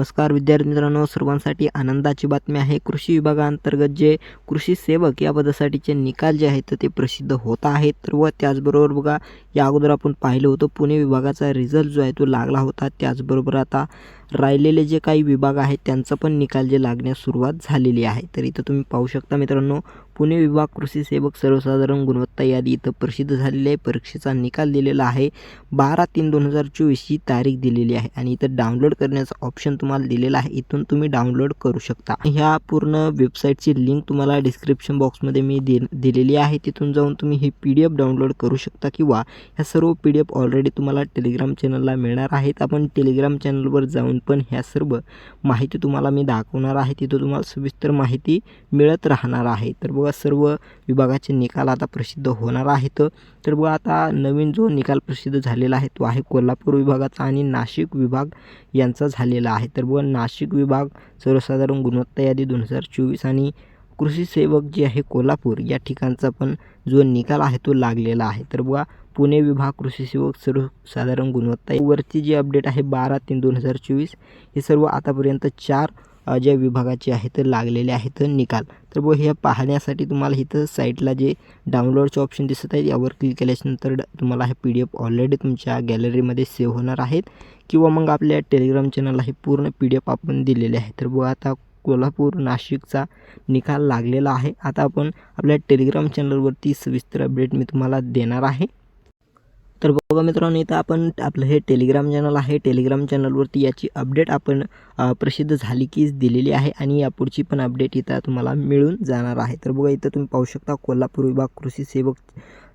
नमस्कार विद्यार्थी मित्रांनो सर्वांसाठी आनंदाची बातमी आहे. कृषी विभागाअंतर्गत जे कृषी सेवक या पदासाठीचे निकाल जे आहेत ते प्रसिद्ध होत आहेत. तर व त्याचबरोबर बघा या अगोदर आपण पाहिलं होतं पुणे विभागाचा रिझल्ट जो आहे तो लागला होता. त्याचबरोबर आता राहिलेले जे काही विभाग आहेत त्यांचा पण निकाल जे लागण्यास सुरुवात झालेली आहे. तर इथं तुम्ही पाहू शकता मित्रांनो पुणे विभाग कृषी सेवक सर्वसाधारण गुणवत्ता यादी इथं प्रसिद्ध झालेली आहे. परीक्षेचा निकाल दिलेला आहे. बारा तीन दोन हजार चोवीस ही तारीख दिलेली आहे. आणि इथं डाउनलोड करण्याचा ऑप्शन तुम्हाला दिलेला आहे. इथून तुम्ही डाउनलोड करू शकता. ह्या पूर्ण वेबसाईटची लिंक तुम्हाला डिस्क्रिप्शन बॉक्समध्ये मी दे दिलेली आहे. तिथून जाऊन तुम्ही ही पी डी एफ डाउनलोड करू शकता किंवा ह्या सर्व पी डी एफ ऑलरेडी तुम्हाला टेलिग्राम चॅनलला मिळणार आहेत. आपण टेलिग्राम चॅनलवर जाऊन पण ह्या सर्व माहिती तुम्हाला मी दाखवणार आहे. तिथं तुम्हाला सविस्तर माहिती मिळत राहणार आहे. तर बघा सर्व विभागाचे निकाल आता प्रसिद्ध होणार आहेत. तर बघा आता नवीन जो निकाल प्रसिद्ध झालेला आहे तो आहे कोल्हापूर विभागाचा आणि नाशिक विभाग यांचा झालेला आहे. तर बघा नाशिक विभाग सर्वसाधारण गुणवत्ता यादी दोन हजार चोवीस आणि कृषी सेवक जे आहे कोल्हापूर या ठिकाणचा पण जो निकाल आहे तो लागलेला आहे. तर बघा पुणे विभाग कृषी सेवक सर्वसाधारण गुणवत्ता वरती जी अपडेट आहे बारा तीन दोन हजार चोवीस हे सर्व आतापर्यंत चार ज्या विभागाचे आहेत लागलेले आहेत निकाल. तर व हे पाहण्यासाठी तुम्हाला इथं साईटला जे डाउनलोडचे ऑप्शन दिसत आहेत यावर क्लिक केल्याच्यानंतर तुम्हाला हे पी डी एफ ऑलरेडी तुमच्या गॅलरीमध्ये सेव्ह होणार आहेत. किंवा मग आपल्या टेलिग्राम चॅनलला हे पूर्ण पी डी एफ आपण दिलेले आहे तर बघा आता कोल्हापूर नाशिकचा निकाल लागलेला आहे. आता आपण आपल्या टेलिग्राम चॅनलवरती सविस्तर अपडेट मी तुम्हाला देणार आहे. तर बघा मित्रांनो इथं आपण आपलं हे टेलिग्राम चॅनल आहे. टेलिग्राम चॅनलवरती याची अपडेट आपण प्रसिद्ध झाली कीच दिलेली आहे आणि यापुढची पण अपडेट इथं तुम्हाला मिळून जाणार आहे. तर बघा इथं तुम्ही पाहू शकता कोल्हापूर विभाग कृषी सेवक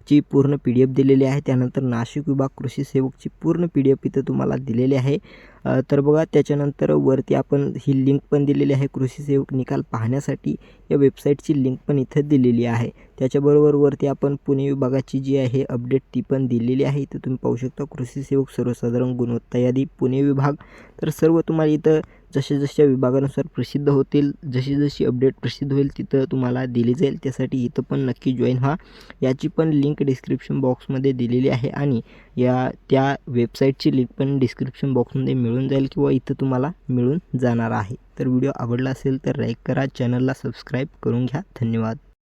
ची पूर्ण पी डी एफ दिलेली आहे. त्यानंतर नाशिक विभाग कृषी सेवकची पूर्ण पी डी एफ इथं तुम्हाला दिलेली आहे. तर बघा त्याच्यानंतर वरती आपण ही लिंक पण दिलेली आहे कृषी सेवक निकाल पाहण्यासाठी. या वेबसाईटची लिंक पण इथं दिलेली आहे. त्याच्याबरोबर वरती आपण पुणे विभागाची जी आहे अपडेट ती पण दिलेली आहे. इथं तुम्ही पाहू शकता कृषी सेवक सर्वसाधारण गुणवत्ता यादी पुणे विभाग. तर सर्व तुम्हाला इथं जसे जशा विभागानुसार प्रसिद्ध होतील जशी जशी अपडेट प्रसिद्ध होईल तिथं तुम्हाला दिली जाईल. त्यासाठी इथं पण नक्की जॉईन व्हा. याची पण लिंक डिस्क्रिप्शन बॉक्समध्ये दिलेली आहे आणि या त्या वेबसाईटची लिंक पण डिस्क्रिप्शन बॉक्समध्ये मिळून जाईल किंवा इथं तुम्हाला मिळून जाणार आहे. तर व्हिडिओ आवडला असेल तर लाईक करा. चॅनलला सबस्क्राईब करून घ्या. धन्यवाद.